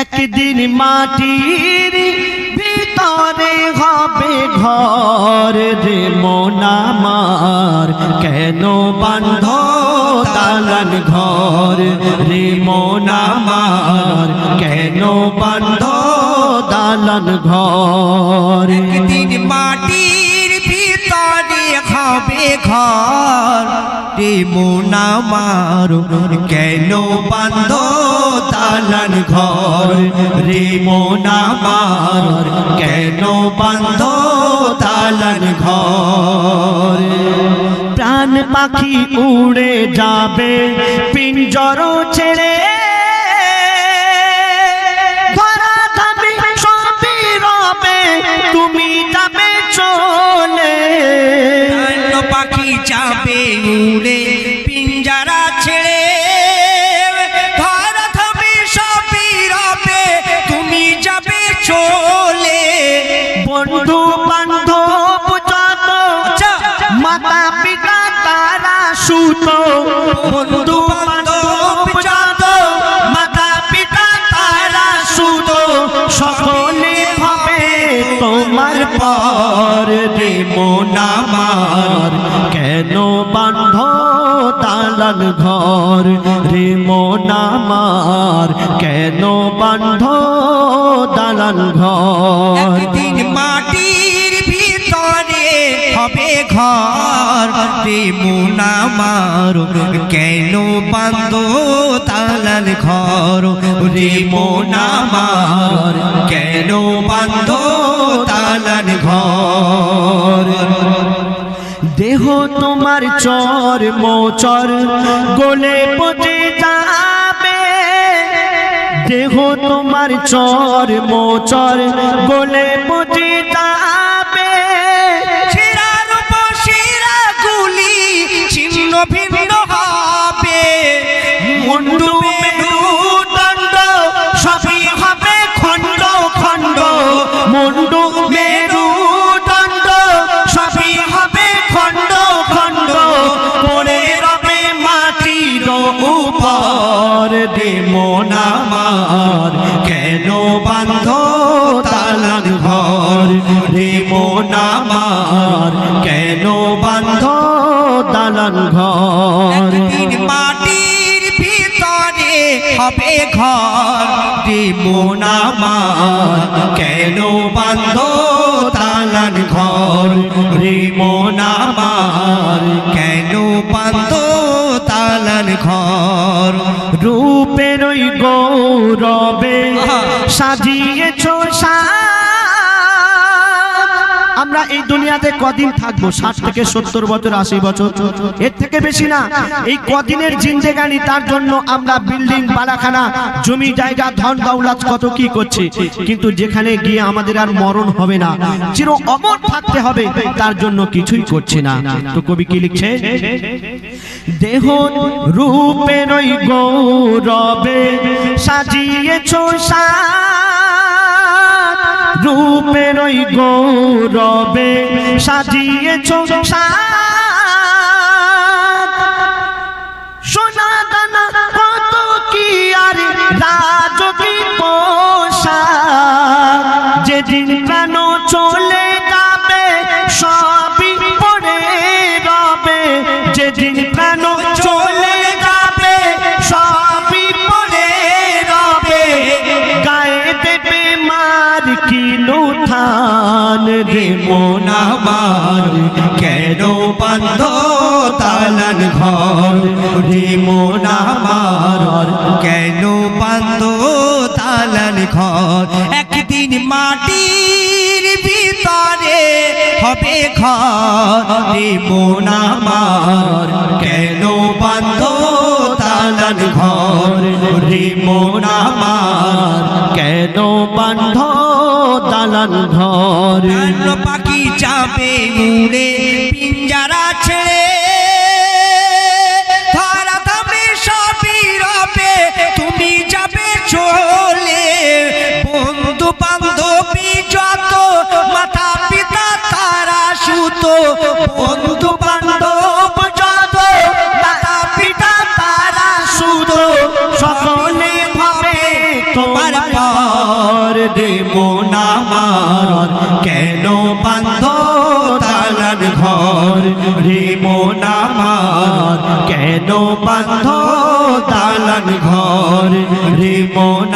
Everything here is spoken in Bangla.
একদিন মাটির ভিতরে হবে ঘর রে মোনামার। কেন বান্ধ দালান ঘর রে মোনামার? কেন বান্ধ দালান ঘর? একদিন মাটির ভিতরে হবে ঘর রে মোনা মারো কেন বান্ধ দালান ঘর, রে মোনামার কেন বান্ধ দালান ঘর? প্রাণ পাখি উড়ে যাবে, পিঞ্জর ছেড়ে। তুমি যাবে চলে সুত বন্ধু বান্ধব যত মাতা পিতা তারা সুত সকলে হবে তোমার পর রে মোনামার কেন বান্ধ দালান ঘর? রে মোনামার কেন বান্ধ দালান ঘর? ঘর মোনা মারো কেন বান্ধ তালাল ঘর রে মোনা মার কেন বান্ধ তালাল ঘর? দেহ তোমার চর মোচর, গোলে পচে যাবে। দেহ তোমার চর মোচর, গোলে পচে যাবে। ছিন্ন মাটির ভিতরে হবে ঘর রে মোনা মার কেন বান্ধ তালান ঘর? রে মোনামার কেন বান্ধ তালান ঘর? রূপের ওই গৌরবে। সাজিয়েছ আমরা এই দুনিয়াতে কদিন থাকব? ষাট থেকে সত্তর বছর, আশি বছর। এর থেকে বেশি না। এই কদিনের জিন্দেগানি তার জন্য আমরা বিল্ডিং বালাখানা জমি, জায়গা, ধন, দৌলত, কত কি করছি? কিন্তু যেখানে গিয়ে আমাদের আর মরণ হবে না, চির অমর থাকতে হবে, তার জন্য কিছুই করছি না। তো কবি কি লিখছে? দেহ রূপের ওই গৌরবে সাজিয়েছ সাত রূপের ওই গৌরবে সাজিয়েছ সোনা দানা কত যেদিন চলে কিনু থান রে মোনা মার কেন বান্ধ তালান ঘর রে মোনা মার কেন বান্ধ তালান ঘর? একদিন মাটির ভিতরে হবে ঘর রে মোনা মার কেন বান্ধ তালান ঘর রে মোনা মার কেন বান্ধ দালান ঘর পাখি চাপে উড়ে পিঞ্জারা ছেড়ে। ধরা থামে সবই রবে, তুমি যাবে চলে। বন্ধু বান্ধবী যত মাতা পিতা তারা সুত রে মন আমার কেন বান্ধ দালান ঘর? রে মন আমার কেন বান্ধ দালান ঘর? রে মন